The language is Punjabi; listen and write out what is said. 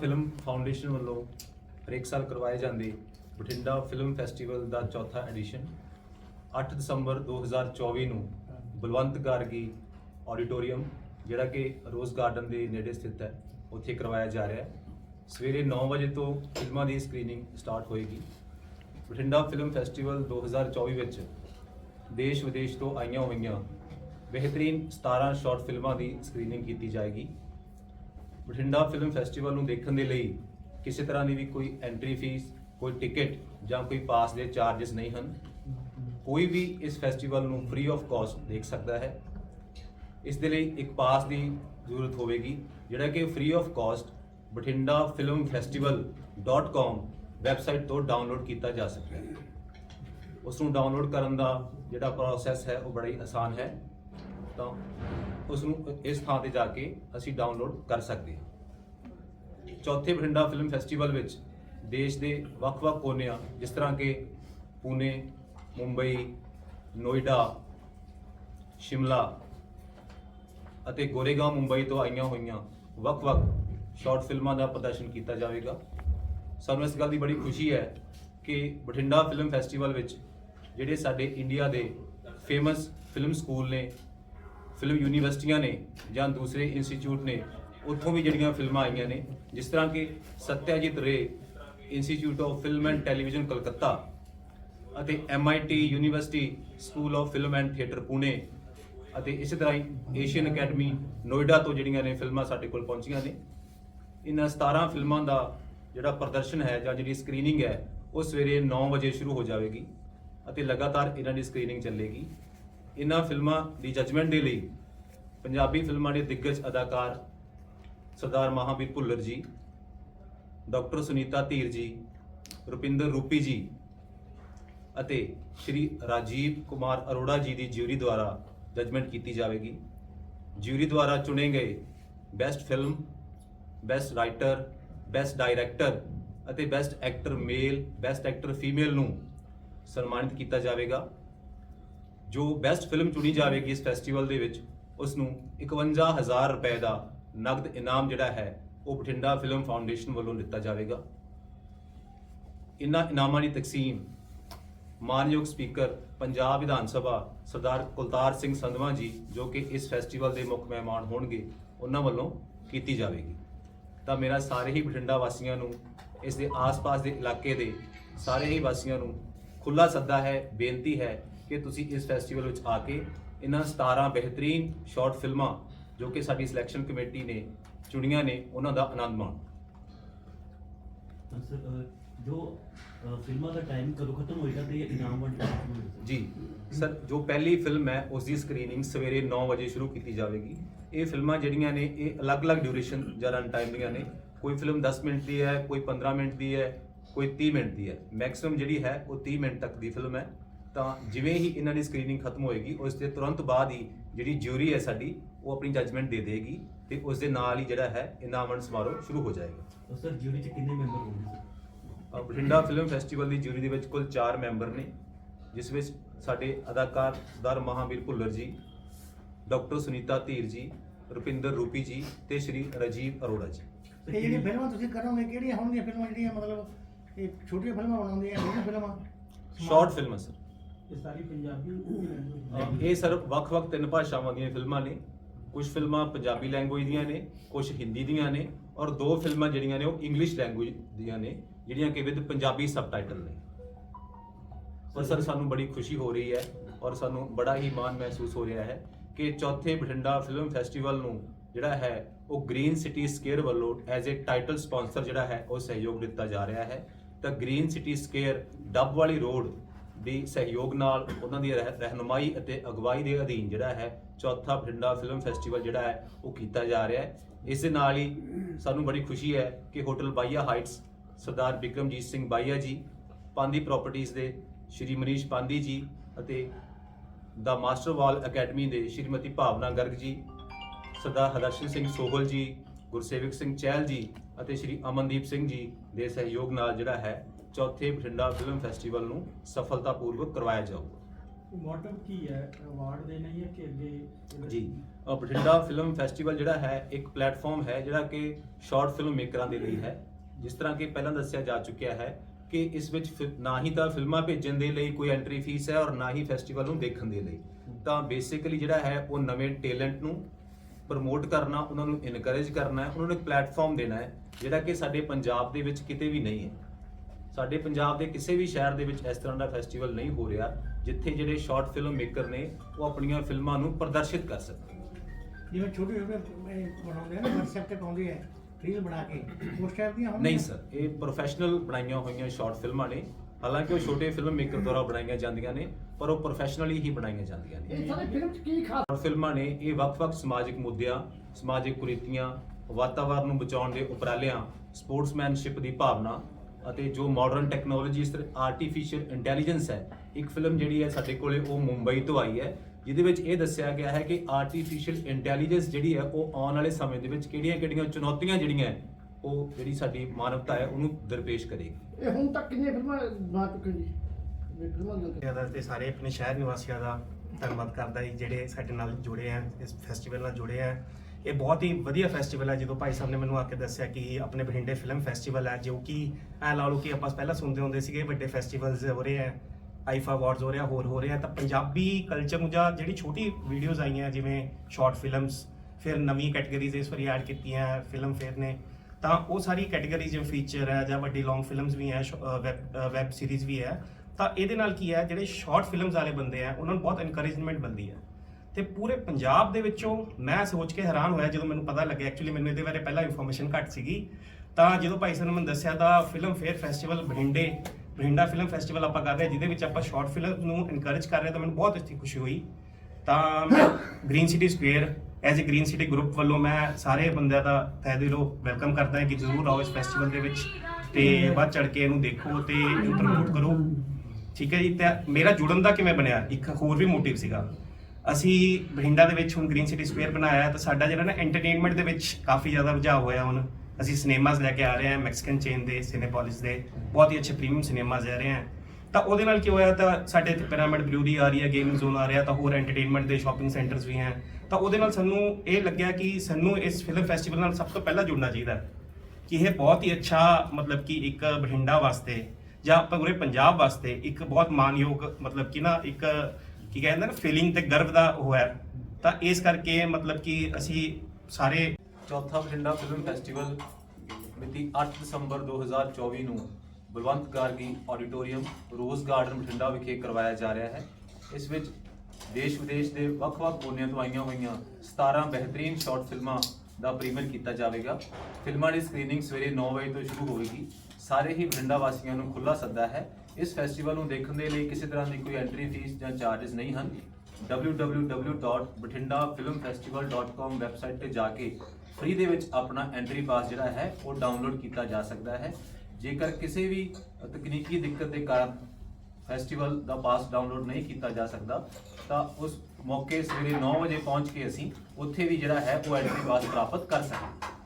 ਫਿਲਮ ਫਾਊਂਡੇਸ਼ਨ ਵੱਲੋਂ ਹਰੇਕ ਸਾਲ ਕਰਵਾਏ ਜਾਂਦੇ ਬਠਿੰਡਾ ਫਿਲਮ ਫੈਸਟੀਵਲ ਦਾ ਚੌਥਾ ਐਡੀਸ਼ਨ। 8 ਦਸੰਬਰ 2024 ਨੂੰ ਬਲਵੰਤ ਗਾਰਗੀ ਆਡੀਟੋਰੀਅਮ, ਜਿਹੜਾ ਕਿ ਰੋਜ਼ ਗਾਰਡਨ ਦੇ ਨੇੜੇ ਸਥਿਤ ਹੈ, ਉੱਥੇ ਕਰਵਾਇਆ ਜਾ ਰਿਹਾ ਹੈ। ਸਵੇਰੇ 9 ਵਜੇ ਤੋਂ ਫਿਲਮਾਂ ਦੀ ਸਕਰੀਨਿੰਗ ਸਟਾਰਟ ਹੋਏਗੀ। ਬਠਿੰਡਾ ਫਿਲਮ ਫੈਸਟੀਵਲ 2024 ਵਿੱਚ ਦੇਸ਼ ਵਿਦੇਸ਼ ਤੋਂ ਆਈਆਂ ਹੋਈਆਂ ਬਿਹਤਰੀਨ 17 ਸ਼ਾਰਟ ਫਿਲਮਾਂ ਦੀ ਸਕਰੀਨਿੰਗ ਕੀਤੀ ਜਾਏਗੀ। ਬਠਿੰਡਾ ਫਿਲਮ ਫੈਸਟੀਵਲ ਨੂੰ ਦੇਖਣ ਦੇ ਲਈ ਕਿਸੇ ਤਰ੍ਹਾਂ ਦੀ ਵੀ ਕੋਈ ਐਂਟਰੀ ਫੀਸ ਕੋਈ ਟਿਕਟ ਜਾਂ ਕੋਈ ਪਾਸ ਦੇ ਚਾਰजेस ਨਹੀਂ ਹਨ। ਕੋਈ ਵੀ ਇਸ ਫੈਸਟੀਵਲ ਨੂੰ ਫ੍ਰੀ ਆਫ ਕਾਸਟ ਦੇਖ ਸਕਦਾ ਹੈ। ਇਸ ਦੇ ਲਈ ਇੱਕ ਪਾਸ ਦੀ ਜ਼ਰੂਰਤ ਹੋਵੇਗੀ, ਜਿਹੜਾ ਕਿ free of cost Bathinda film ਫੈਸਟੀਵਲ.com website ਤੋਂ ਡਾਊਨਲੋਡ ਕੀਤਾ ਜਾ ਸਕਦਾ ਹੈ। ਉਸ ਨੂੰ ਡਾਊਨਲੋਡ ਕਰਨ ਦਾ ਜਿਹੜਾ ਪ੍ਰੋਸੈਸ ਹੈ, ਉਹ ਬੜਾ ਹੀ ਆਸਾਨ ਹੈ। ਤਾਂ ਉਸ ਨੂੰ ਇਸ ਥਾਂ ਤੇ ਜਾ ਕੇ ਅਸੀਂ ਡਾਊਨਲੋਡ ਕਰ ਸਕਦੇ ਹਾਂ। ਚੌਥੇ ਬਠਿੰਡਾ ਫਿਲਮ ਫੈਸਟੀਵਲ ਵਿੱਚ ਦੇਸ਼ ਦੇ ਵੱਖ-ਵੱਖ ਕੋਨਿਆਂ, ਜਿਸ ਤਰ੍ਹਾਂ ਕਿ ਪੂਨੇ ਮੁੰਬਈ, ਨੋਇਡਾ, ਸ਼ਿਮਲਾ ਅਤੇ ਗੋਰੇਗਾਂਵ ਮੁੰਬਈ ਤੋਂ ਆਈਆਂ ਹੋਈਆਂ ਵੱਖ-ਵੱਖ ਸ਼ਾਰਟ ਫਿਲਮਾਂ ਦਾ ਪ੍ਰਦਰਸ਼ਨ ਕੀਤਾ ਜਾਵੇਗਾ। ਸਾਨੂੰ ਇਸ ਗੱਲ ਦੀ ਬੜੀ ਖੁਸ਼ੀ ਹੈ ਕਿ ਬਠਿੰਡਾ ਫਿਲਮ ਫੈਸਟੀਵਲ ਵਿੱਚ ਜਿਹੜੇ ਸਾਡੇ ਇੰਡੀਆ ਦੇ ਫੇਮਸ ਫਿਲਮ ਸਕੂਲ ਨੇ ਫਿਲਮ ਯੂਨੀਵਰਸਿਟੀਆਂ ਨੇ ਜਾਂ ਦੂਸਰੇ ਇੰਸਟੀਚਿਊਟ ਨੇ, ਉੱਥੋਂ ਵੀ ਜਿਹੜੀਆਂ ਫਿਲਮਾਂ ਆਈਆਂ ਨੇ, ਜਿਸ ਤਰ੍ਹਾਂ ਕਿ Satyajit Ray, institute of film and television Calcutta ਅਤੇ MIT university school of film and theatre Pune ਅਤੇ ਇਸੇ ਤਰ੍ਹਾਂ ਹੀ ਏਸ਼ੀਅਨ ਅਕੈਡਮੀ ਨੋਇਡਾ ਤੋਂ ਜਿਹੜੀਆਂ ਨੇ ਫਿਲਮਾਂ ਸਾਡੇ ਕੋਲ ਪਹੁੰਚੀਆਂ ਨੇ। ਇਹਨਾਂ 17 ਫਿਲਮਾਂ ਦਾ ਜਿਹੜਾ ਪ੍ਰਦਰਸ਼ਨ ਹੈ ਜਾਂ ਜਿਹੜੀ ਸਕਰੀਨਿੰਗ ਹੈ, ਉਹ ਸਵੇਰੇ 9 ਵਜੇ ਸ਼ੁਰੂ ਹੋ ਜਾਵੇਗੀ ਅਤੇ ਲਗਾਤਾਰ ਇਹਨਾਂ ਦੀ ਸਕਰੀਨਿੰਗ ਚੱਲੇਗੀ। ਇਹਨਾਂ ਫਿਲਮਾਂ ਦੀ ਜੱਜਮੈਂਟ ਦੇ ਲਈ ਪੰਜਾਬੀ ਫਿਲਮਾਂ ਦੇ ਦਿੱਗਜ ਅਦਾਕਾਰ ਸਰਦਾਰ ਮਹਾਵੀਰ ਭੁੱਲਰ ਜੀ, ਡਾਕਟਰ ਸੁਨੀਤਾ ਧੀਰ ਜੀ, ਰੁਪਿੰਦਰ ਰੂਪੀ ਜੀ ਅਤੇ ਸ਼੍ਰੀ ਰਾਜੀਵ ਕੁਮਾਰ ਅਰੋੜਾ ਜੀ ਦੀ ਜਿਊਰੀ ਦੁਆਰਾ ਜੱਜਮੈਂਟ ਕੀਤੀ ਜਾਵੇਗੀ। ਜਿਊਰੀ ਦੁਆਰਾ ਚੁਣੇ ਗਏ best film best writer best director ਅਤੇ best actor male best actor female ਨੂੰ ਸਨਮਾਨਿਤ ਕੀਤਾ ਜਾਵੇਗਾ। ਜੋ ਬੈਸਟ ਫਿਲਮ ਚੁਣੀ ਜਾਵੇਗੀ ਇਸ ਫੈਸਟੀਵਲ ਦੇ ਵਿੱਚ ਉਸ ਨੂੰ 51000 ਰੁਪਏ ਦਾ ਨਗਦ ਇਨਾਮ ਜਿਹੜਾ ਹੈ, ਉਹ ਬਠਿੰਡਾ ਫਿਲਮ ਫਾਊਂਡੇਸ਼ਨ ਵੱਲੋਂ ਦਿੱਤਾ ਜਾਵੇਗਾ। ਇਨ੍ਹਾਂ ਇਨਾਮਾਂ ਦੀ ਤਕਸੀਮ ਮਾਨਯੋਗ ਸਪੀਕਰ ਪੰਜਾਬ ਵਿਧਾਨ ਸਭਾ ਸਰਦਾਰ ਕੁਲਤਾਰ ਸਿੰਘ ਸੰਧਵਾ ਜੀ, ਜੋ ਕਿ ਇਸ ਫੈਸਟੀਵਲ ਦੇ ਮੁੱਖ ਮਹਿਮਾਨ ਹੋਣਗੇ ਉਹਨਾਂ ਵੱਲੋਂ ਕੀਤੀ ਜਾਵੇਗੀ। ਤਾਂ ਮੇਰਾ ਸਾਰੇ ਹੀ ਬਠਿੰਡਾ ਵਾਸੀਆਂ ਨੂੰ, ਇਸ ਦੇ ਆਸ-ਪਾਸ ਦੇ ਇਲਾਕੇ ਦੇ ਸਾਰੇ ਹੀ ਵਾਸੀਆਂ ਨੂੰ ਖੁੱਲਾ ਸੱਦਾ ਹੈ, ਬੇਨਤੀ ਹੈ ਕਿ ਤੁਸੀਂ ਇਸ ਫੈਸਟੀਵਲ ਵਿੱਚ ਆ ਕੇ ਇਹਨਾਂ 17 ਬਿਹਤਰੀਨ ਸ਼ਾਰਟ ਫਿਲਮਾਂ ਜੋ ਕਿ ਸਾਡੀ ਸਿਲੈਕਸ਼ਨ ਕਮੇਟੀ ਨੇ ਚੁਣੀਆਂ ਨੇ ਉਹਨਾਂ ਦਾ ਆਨੰਦ ਮਾਣੋ। ਸਰ ਜੋ ਫਿਲਮਾਂ ਦਾ ਟਾਈਮ ਕਦੋਂ ਖਤਮ ਹੋਏਗਾ ਤੇ ਇਨਾਮ ਵੰਡ ਜੀ ਸਰ ਜੋ ਪਹਿਲੀ ਫਿਲਮ ਹੈ ਉਸ ਦੀ ਸਕਰੀਨਿੰਗ ਸਵੇਰੇ 9 ਵਜੇ ਸ਼ੁਰੂ ਕੀਤੀ ਜਾਵੇਗੀ। ਇਹ ਫਿਲਮਾਂ ਜਿਹੜੀਆਂ ਨੇ ਇਹ ਅਲੱਗ-ਅਲੱਗ ਡਿਊਰੇਸ਼ਨ ਜਾਂ ਰਨ ਟਾਈਮ ਦੀਆਂ ਨੇ। ਕੋਈ ਫਿਲਮ 10 ਮਿੰਟ ਦੀ ਹੈ ਕੋਈ 15 ਮਿੰਟ ਦੀ ਹੈ ਕੋਈ 30 ਮਿੰਟ ਦੀ ਹੈ। ਮੈਕਸਿਮਮ ਜਿਹੜੀ ਹੈ ਉਹ 30 ਮਿੰਟ ਤੱਕ ਦੀ ਫਿਲਮ ਹੈ। ਤਾਂ ਜਿਵੇਂ ਹੀ ਇਹਨਾਂ ਦੀ ਸਕਰੀਨਿੰਗ ਖਤਮ ਹੋਏਗੀ ਉਸ ਦੇ ਤੁਰੰਤ ਬਾਅਦ ਹੀ ਜਿਹੜੀ ਜਿਊਰੀ ਹੈ ਸਾਡੀ ਉਹ ਆਪਣੀ ਜੱਜਮੈਂਟ ਦੇ ਦੇਗੀ ਤੇ ਉਸ ਦੇ ਨਾਲ ਹੀ ਜਿਹੜਾ ਹੈ ਇਨਾਮਨ ਸਮਾਰੋਹ ਸ਼ੁਰੂ ਹੋ ਜਾਏਗਾ। ਤਾਂ ਸਰ ਜਿਊਰੀ ਚ ਕਿੰਨੇ ਮੈਂਬਰ ਹੋਣਗੇ sir? Uh, Bathinda film festival ਦੀ ਜੂਰੀ ਦੇ ਵਿੱਚ ਕੁੱਲ 4 ਮੈਂਬਰ ਨੇ ਜਿਸ ਵਿੱਚ ਸਾਡੇ ਅਦਾਕਾਰ ਸਰਦਾਰ ਮਹਾਵੀਰ ਭੁੱਲਰ ਜੀ ਡਾਕਟਰ ਸੁਨੀਤਾ ਧੀਰ ਜੀ ਰੁਪਿੰਦਰ ਰੂਪੀ ਜੀ ਤੇ ਸ਼੍ਰੀ ਰਾਜੀਵ ਅਰੋੜਾ ਜੀ। ਇਹ ਜਿਹੜੀਆਂ ਫਿਲਮਾਂ ਤੁਸੀਂ ਕਰੋਗੇ ਕਿਹੜੀਆਂ ਹੋਣਗੀਆਂ ਫਿਲਮਾਂ ਜਿਹੜੀਆਂ ਮਤਲਬ ਇਹ ਛੋਟੀਆਂ ਫਿਲਮਾਂ ਬਣਾਉਂਦੇ ਆ ਵੱਡੀਆਂ ਫਿਲਮਾਂ ਸ਼ਾਰਟ ਫਿਲਮਾਂ ਸਰ। ਇਹ ਸਾਰੀ ਪੰਜਾਬੀ ਅ, ਇਹ ਸਰ ਵੱਖ-ਵੱਖ ਤਿੰਨ ਭਾਸ਼ਾਵਾਂ ਦੀਆਂ ਫਿਲਮਾਂ ਨੇ। ਕੁਝ ਫਿਲਮਾਂ ਪੰਜਾਬੀ ਲੈਂਗੁਏਜ ਦੀਆਂ ਨੇ ਕੁਝ ਹਿੰਦੀ ਦੀਆਂ ਨੇ ਔਰ ਦੋ ਫਿਲਮਾਂ ਜਿਹੜੀਆਂ ਨੇ ਉਹ ਇੰਗਲਿਸ਼ ਲੈਂਗੁਏਜ ਦੀਆਂ ਨੇ ਜਿਹੜੀਆਂ ਕਿ ਵਿਦ ਪੰਜਾਬੀ ਸਬਟਾਈਟਲ ਨੇ। ਔਰ ਸਰ ਸਾਨੂੰ ਬੜੀ ਖੁਸ਼ੀ ਹੋ ਰਹੀ ਹੈ ਔਰ ਸਾਨੂੰ ਬੜਾ ਹੀ ਮਾਣ ਮਹਿਸੂਸ ਹੋ ਰਿਹਾ ਹੈ ਕਿ ਚੌਥੇ ਬਠਿੰਡਾ ਫਿਲਮ ਫੈਸਟੀਵਲ ਨੂੰ ਜਿਹੜਾ ਹੈ ਉਹ ਗ੍ਰੀਨ ਸਿਟੀ ਸਕੇਅਰ ਵੱਲੋਂ ਐਜ਼ ਅ ਟਾਈਟਲ ਸਪਾਂਸਰ ਜਿਹੜਾ ਹੈ ਉਹ ਸਹਿਯੋਗ ਦਿੱਤਾ ਜਾ ਰਿਹਾ ਹੈ। ਤਾਂ ਗ੍ਰੀਨ ਸਿਟੀ ਸਕੇਅਰ ਡੱਬ ਵਾਲੀ ਰੋਡ ਦੀ ਸਹਿਯੋਗ ਨਾਲ ਉਹਨਾਂ ਦੀ ਰਹਿ- ਰਹਿਨੁਮਾਈ ਅਤੇ ਅਗਵਾਈ ਦੇ ਅਧੀਨ ਜਿਹੜਾ ਹੈ ਚੌਥਾ ਬਠਿੰਡਾ ਫਿਲਮ ਫੈਸਟੀਵਲ ਜਿਹੜਾ ਹੈ ਉਹ ਕੀਤਾ ਜਾ ਰਿਹਾ ਹੈ। ਇਸ ਦੇ ਨਾਲ ਹੀ ਸਾਨੂੰ ਬੜੀ ਖੁਸ਼ੀ ਹੈ ਕਿ ਹੋਟਲ ਬਾਈਆ ਹਾਈਟਸ ਸਰਦਾਰ ਬਿਕਰਮਜੀਤ ਸਿੰਘ ਬਾਈਆ ਜੀ ਪਾਂਦੀ ਪ੍ਰਾਪਰਟੀਆਂ ਦੇ ਸ਼੍ਰੀ ਮਨੀਸ਼ ਪਾਂਦੀ ਜੀ ਅਤੇ ਦਾ ਮਾਸਟਰ ਵਾਲ ਅਕੈਡਮੀ ਦੇ ਸ਼੍ਰੀਮਤੀ ਭਾਵਨਾ ਗਰਗ ਜੀ, ਸਰਦਾਰ ਹਰਦਰਸ਼ਨ ਸਿੰਘ ਸੋਹਲ ਜੀ, ਗੁਰਸੇਵਕ ਸਿੰਘ ਚਹਿਲ ਜੀ ਅਤੇ ਸ਼੍ਰੀ ਅਮਨਦੀਪ ਸਿੰਘ ਜੀ ਦੇ ਸਹਿਯੋਗ ਨਾਲ ਜਿਹੜਾ ਹੈ ਚੌਥੇ ਬਠਿੰਡਾ ਫਿਲਮ ਫੈਸਟੀਵਲ ਨੂੰ ਸਫਲਤਾਪੂਰਵਕ ਕਰਵਾਇਆ ਜਾਊਗਾ ਮੋਟਿਵ ਕੀ ਹੈ? ਅਵਾਰਡ ਦੇਣਾ ਹੀ ਹੈ ਕਿ ਅੱਗੇ ਜੀ ਅ, ਬਠਿੰਡਾ ਫਿਲਮ ਫੈਸਟੀਵਲ ਜਿਹੜਾ ਹੈ ਇੱਕ ਪਲੇਟਫਾਰਮ ਹੈ ਜਿਹੜਾ ਕਿ ਸ਼ਾਰਟ ਫਿਲਮ ਮੇਕਰਾਂ ਦੇ ਲਈ ਹੈ। ਜਿਸ ਤਰ੍ਹਾਂ ਕਿ ਪਹਿਲਾਂ ਦੱਸਿਆ ਜਾ ਚੁੱਕਿਆ ਹੈ ਕਿ ਇਸ ਵਿੱਚ ਫਿ- ਨਾ ਹੀ ਤਾਂ ਫਿਲਮਾਂ ਭੇਜਣ ਦੇ ਲਈ ਕੋਈ ਐਂਟਰੀ ਫੀਸ ਹੈ ਔਰ ਨਾ ਹੀ ਫੈਸਟੀਵਲ ਨੂੰ ਦੇਖਣ ਦੇ ਲਈ। ਤਾਂ ਬੇਸਿਕਲੀ ਜਿਹੜਾ ਹੈ ਉਹ ਨਵੇਂ ਟੈਲੈਂਟ ਨੂੰ ਪ੍ਰਮੋਟ ਕਰਨਾ ਉਹਨਾਂ ਨੂੰ ਇਨਕਰੇਜ ਕਰਨਾ ਹੈ ਉਹਨਾਂ ਨੂੰ ਇੱਕ ਪਲੇਟਫਾਰਮ ਦੇਣਾ ਹੈ ਜਿਹੜਾ ਕਿ ਸਾਡੇ ਪੰਜਾਬ ਦੇ ਵਿੱਚ ਕਿਤੇ ਵੀ ਨਹੀਂ ਹੈ। ਸਾਡੇ ਪੰਜਾਬ ਦੇ ਕਿਸੇ ਵੀ ਸ਼ਹਿਰ ਦੇ ਵਿੱਚ ਇਸ ਤਰ੍ਹਾਂ ਦਾ ਫੈਸਟੀਵਲ ਨਹੀਂ ਹੋ ਰਿਹਾ ਜਿੱਥੇ ਜਿਹੜੇ ਸ਼ਾਰਟ ਫਿਲਮ ਮੇਕਰ ਨੇ ਉਹ ਆਪਣੀਆਂ ਫਿਲਮਾਂ ਨੂੰ ਪ੍ਰਦਰਸ਼ਿਤ ਕਰ ਸਕਣ। ਜਿਵੇਂ ਛੋਟੇ ਛੋਟੇ ਬਣਾਉਂਦੇ ਆ ਨਾ WhatsApp ਤੇ ਪਾਉਂਦੇ ਆ ਰੀਲ ਬਣਾ ਕੇ ਉਸ ਟਾਈਪ ਦੀਆਂ ਹੋਣਗੀਆਂ? ਨਹੀਂ ਸਰ ਇਹ ਪ੍ਰੋਫੈਸ਼ਨਲ ਬਣਾਈਆਂ ਹੋਈਆਂ ਸ਼ਾਰਟ ਫਿਲਮਾਂ ਨੇ। ਹਾਲਾਂਕਿ ਉਹ ਛੋਟੇ ਫਿਲਮ ਮੇਕਰ ਦੁਆਰਾ ਬਣਾਈਆਂ ਜਾਂਦੀਆਂ ਨੇ ਪਰ ਉਹ ਪ੍ਰੋਫੈਸ਼ਨਲੀ ਹੀ ਬਣਾਈਆਂ ਜਾਂਦੀਆਂ ਨੇ। ਇਹ ਸਾਰੇ ਫਿਲਮ ਚ ਕੀ ਖਾਸ ਸ਼ਾਰਟ ਫਿਲਮਾਂ ਨੇ ਇਹ ਵੱਖ-ਵੱਖ ਸਮਾਜਿਕ ਮੁੱਦਿਆਂ ਸਮਾਜਿਕ ਕੁਰੀਤੀਆਂ ਵਾਤਾਵਰਣ ਨੂੰ ਬਚਾਉਣ ਦੇ ਉਪਰਾਲਿਆਂ ਸਪੋਰਟਸਮੈਨਸ਼ਿਪ ਦੀ ਭਾਵਨਾ ਅਤੇ ਜੋ ਮਾਡਰਨ ਟੈਕਨੋਲੋਜੀ ਇਸ ਤਰ੍ਹਾਂ ਆਰਟੀਫੀਸ਼ੀਅਲ ਇੰਟੈਲੀਜੈਂਸ ਹੈ ਇੱਕ ਫਿਲਮ ਜਿਹੜੀ ਹੈ ਸਾਡੇ ਕੋਲੇ ਉਹ ਮੁੰਬਈ ਤੋਂ ਆਈ ਹੈ ਜਿਹਦੇ ਵਿੱਚ ਇਹ ਦੱਸਿਆ ਗਿਆ ਹੈ ਕਿ ਆਰਟੀਫੀਸ਼ੀਅਲ ਇੰਟੈਲੀਜੈਂਸ ਜਿਹੜੀ ਹੈ ਉਹ ਆਉਣ ਵਾਲੇ ਸਮੇਂ ਦੇ ਵਿੱਚ ਕਿਹੜੀਆਂ-ਕਿਹੜੀਆਂ ਚੁਣੌਤੀਆਂ ਜਿਹੜੀਆਂ ਉਹ ਜਿਹੜੀ ਸਾਡੀ ਮਾਨਵਤਾ ਹੈ ਉਹਨੂੰ ਦਰਪੇਸ਼ ਕਰੇਗੀ। ਇਹ ਹੁਣ ਤੱਕ ਕਿੰਨੀਆਂ ਫਿਲਮਾਂ ਬਣਾ ਚੁੱਕੇ ਜੀ ਇਹ ਫਿਲਮਾਂ ਦੀ ਗੱਲ ਜ਼ਿਆਦਾ ਤੇ ਸਾਰੇ ਆਪਣੇ ਸ਼ਹਿਰ ਨਿਵਾਸੀਆਂ ਦਾ ਧੰਨਵਾਦ ਕਰਦਾ ਜੀ ਜਿਹੜੇ ਸਾਡੇ ਨਾਲ ਜੁੜੇ ਆ ਇਸ ਫੈਸਟੀਵਲ ਨਾਲ ਜੁੜੇ ਆ। ਇਹ ਬਹੁਤ ਹੀ ਵਧੀਆ ਫੈਸਟੀਵਲ ਹੈ। ਜਦੋਂ ਭਾਈ ਸਾਹਿਬ ਨੇ ਮੈਨੂੰ ਆ ਕੇ ਦੱਸਿਆ ਕਿ ਆਪਣੇ ਬਠਿੰਡੇ ਫਿਲਮ ਫੈਸਟੀਵਲ ਹੈ, ਜੋ ਕਿ ਐ ਲਾ ਲਓ ਕਿ ਆਪਾਂ ਪਹਿਲਾਂ ਸੁਣਦੇ ਹੁੰਦੇ ਸੀਗੇ, ਵੱਡੇ ਫੈਸਟੀਵਲਸ ਹੋ ਰਹੇ ਆ ਆਈਫਾ ਅਵਾਰਡਸ ਹੋ ਰਿਹਾ, ਹੋਰ ਹੋ ਰਿਹਾ ਤਾਂ ਪੰਜਾਬੀ ਕਲਚਰ ਨੂੰ ਜਾਂ ਜਿਹੜੀ ਛੋਟੀ ਵੀਡੀਓਜ਼ ਆਈਆਂ, ਜਿਵੇਂ ਸ਼ਾਰਟ ਫਿਲਮਸ ਫਿਰ ਨਵੀਂ ਕੈਟਾਗਰੀਜ਼ ਇਸ ਵਾਰੀ ਐਡ ਕੀਤੀਆਂ ਫਿਲਮ ਫੇਅਰ ਨੇ। ਤਾਂ ਉਹ ਸਾਰੀ ਕੈਟਾਗਰੀ ਜਿਵੇਂ ਫੀਚਰ ਹੈ ਜਾਂ ਵੱਡੀ ਲੌਂਗ ਫਿਲਮਸ ਵੀ ਹੈ ਵੈਬ ਵੈਬ ਸੀਰੀਜ਼ ਵੀ ਹੈ, ਤਾਂ ਇਹਦੇ ਨਾਲ ਕੀ ਹੈ, ਜਿਹੜੇ ਸ਼ਾਰਟ ਫਿਲਮਸ ਵਾਲੇ ਬੰਦੇ ਆ ਉਹਨਾਂ ਨੂੰ ਬਹੁਤ ਇਨਕਰੇਜਮੈਂਟ ਮਿਲਦੀ ਹੈ। ਤੇ ਪੂਰੇ ਪੰਜਾਬ ਦੇ ਵਿੱਚੋਂ ਮੈਂ ਸੋਚ ਕੇ ਹੈਰਾਨ ਹੋਇਆ ਜਦੋਂ ਮੈਨੂੰ ਪਤਾ ਲੱਗਿਆ। ਐਕਚੁਅਲੀ ਮੈਨੂੰ ਇਹਦੇ ਬਾਰੇ ਪਹਿਲਾਂ ਇਨਫੋਰਮੇਸ਼ਨ ਘੱਟ ਸੀਗੀ। ਤਾਂ ਜਦੋਂ ਭਾਈ ਸਾਹਿਬ ਨੇ ਮੈਨੂੰ ਦੱਸਿਆ ਤਾਂ ਫਿਲਮ ਫੇਅਰ ਫੈਸਟੀਵਲ ਬਠਿੰਡੇ, ਬਠਿੰਡਾ ਫਿਲਮ ਫੈਸਟੀਵਲ ਆਪਾਂ ਕਰ ਰਹੇ ਹਾਂ, ਜਿਹਦੇ ਵਿੱਚ ਆਪਾਂ ਸ਼ਾਰਟ ਫਿਲਮ ਨੂੰ ਇਨਕਰੇਜ ਕਰ ਰਹੇ ਹਾਂ ਤਾਂ ਮੈਨੂੰ ਬਹੁਤ ਅੱਛੀ ਖੁਸ਼ੀ ਹੋਈ। ਤਾਂ ਮੈਂ green city square as a green city group ਵੱਲੋਂ ਮੈਂ ਸਾਰੇ ਬੰਦਿਆਂ ਦਾ ਤਹਿ ਦਿਲੋਂ ਵੈਲਕਮ ਕਰਦਾ ਹਾਂ ਕਿ ਜ਼ਰੂਰ ਆਓ ਇਸ ਫੈਸਟੀਵਲ ਦੇ ਵਿੱਚ ਤੇ ਵੱਧ ਚੜ ਕੇ ਇਹਨੂੰ ਦੇਖੋ ਤੇ ਇਹਨੂੰ ਪ੍ਰਮੋਟ ਕਰੋ। ਠੀਕ ਹੈ ਜੀ, ਤੇ ਮੇਰਾ ਜੁੜਨ ਦਾ ਕਿਵੇਂ ਬਣਿਆ? ਇੱਕ ਹੋਰ ਵੀ ਮੋਟਿਵ ਸੀਗਾ। ਅਸੀਂ ਬਠਿੰਡਾ ਦੇ ਵਿੱਚ ਹੁਣ ਗ੍ਰੀਨ ਸਿਟੀ ਸਕੁਅਰ ਬਣਾਇਆ ਤਾਂ ਸਾਡਾ ਜਿਹੜਾ ਨਾ ਐਂਟਰਟੇਨਮੈਂਟ ਦੇ ਵਿੱਚ ਕਾਫੀ ਜ਼ਿਆਦਾ ਰੁਝਾਅ ਹੋਇਆ ਹੁਣ। ਅਸੀਂ ਸਿਨੇਮਾਜ਼ ਲੈ ਕੇ ਆ ਰਹੇ ਹਾਂ ਮੈਕਸੀਕਨ ਚੇਨ ਦੇ ਸਿਨੇਪੋਲਿਸ ਦੇ, ਬਹੁਤ ਹੀ ਅੱਛੇ ਪ੍ਰੀਮੀਅਮ ਸਿਨੇਮਾਜ਼ ਆ ਰਹੇ ਹਾਂ। ਤਾਂ ਉਹਦੇ ਨਾਲ ਕੀ ਹੋਇਆ, ਤਾਂ ਸਾਡੇ ਇੱਥੇ ਪਿਰਾਮਿਡ ਬਲੂਰੀ ਆ ਰਹੀ ਹੈ ਗੇਮਿੰਗ ਜ਼ੋਨ ਆ ਰਿਹਾ, ਤਾਂ ਹੋਰ ਐਂਟਰਟੇਨਮੈਂਟ ਦੇ ਸ਼ਾਪਿੰਗ ਸੈਂਟਰਸ ਵੀ ਹੈ। ਤਾਂ ਉਹਦੇ ਨਾਲ ਸਾਨੂੰ ਇਹ ਲੱਗਿਆ ਕਿ ਸਾਨੂੰ ਇਸ ਫਿਲਮ ਫੈਸਟੀਵਲ ਨਾਲ ਸਭ ਤੋਂ ਪਹਿਲਾਂ ਜੁੜਨਾ ਚਾਹੀਦਾ ਕਿ ਇਹ ਬਹੁਤ ਹੀ ਅੱਛਾ ਮਤਲਬ ਕਿ ਇੱਕ ਬਠਿੰਡਾ ਵਾਸਤੇ ਜਾਂ ਪੂਰੇ ਪੰਜਾਬ ਵਾਸਤੇ ਇੱਕ ਬਹੁਤ ਮਾਨਯੋਗ ਮਤਲਬ ਕਿ ਨਾ ਇੱਕ ਕੀ ਕਹਿੰਦੇ ਨਾ ਫੀਲਿੰਗ ਤੇ ਗਰਵ ਦਾ ਉਹ ਹੈ। ਤਾਂ ਇਸ ਕਰਕੇ ਮਤਲਬ ਕਿ ਅਸੀਂ ਸਾਰੇ ਚੌਥਾ ਬਠਿੰਡਾ ਫਿਲਮ ਫੈਸਟੀਵਲ ਮਿਤੀ 8 ਦਸੰਬਰ 2024 ਨੂੰ Balwant Gargi auditorium rose garden Bathinda ਵਿਖੇ ਕਰਵਾਇਆ ਜਾ ਰਿਹਾ ਹੈ। ਇਸ ਵਿੱਚ ਦੇਸ਼ ਵਿਦੇਸ਼ ਦੇ ਵੱਖ-ਵੱਖ ਕੋਨਿਆਂ ਤੋਂ ਆਈਆਂ ਹੋਈਆਂ 17 ਬਿਹਤਰੀਨ ਸ਼ਾਰਟ ਫਿਲਮਾਂ ਦਾ ਪ੍ਰੀਮੀਅਰ ਕੀਤਾ ਜਾਵੇਗਾ। ਫਿਲਮਾਂ ਦੀ ਸਕਰੀਨਿੰਗ ਸਵੇਰੇ 9 ਵਜੇ ਤੋਂ ਸ਼ੁਰੂ ਹੋਵੇਗੀ। ਸਾਰੇ ਹੀ ਬਠਿੰਡਾ ਵਾਸੀਆਂ ਨੂੰ ਖੁੱਲਾ ਸੱਦਾ ਹੈ। ਇਸ ਫੈਸਟੀਵਲ ਨੂੰ ਦੇਖਣ ਦੇ ਲਈ ਕਿਸੇ ਤਰ੍ਹਾਂ ਦੀ ਕੋਈ ਐਂਟਰੀ ਫੀਸ ਜਾਂ ਚਾਰजेस ਨਹੀਂ ਹਨ। www.bathinda.filmfestival.com ਵੈਬਸਾਈਟ ਤੇ ਜਾ ਕੇ ਫ੍ਰੀ ਦੇ ਵਿੱਚ ਆਪਣਾ ਐਂਟਰੀ ਪਾਸ ਜਿਹੜਾ ਹੈ, ਉਹ ਡਾਊਨਲੋਡ ਕੀਤਾ ਜਾ ਸਕਦਾ ਹੈ। ਜੇਕਰ ਕਿਸੇ ਵੀ ਤਕਨੀਕੀ ਦਿੱਕਤ ਦੇ ਕਾਰਨ ਫੈਸਟੀਵਲ ਦਾ ਪਾਸ ਡਾਊਨਲੋਡ ਨਹੀਂ ਕੀਤਾ ਜਾ ਸਕਦਾ, ਤਾਂ ਉਸ ਮੌਕੇ ਸਵੇਰੇ 9 ਵਜੇ ਪਹੁੰਚ ਕੇ ਅਸੀਂ ਉੱਥੇ ਵੀ ਜਿਹੜਾ ਹੈ ਉਹ ਐਂਟਰੀ ਪਾਸ ਪ੍ਰਾਪਤ ਕਰ ਸਕਦੇ ਹਾਂ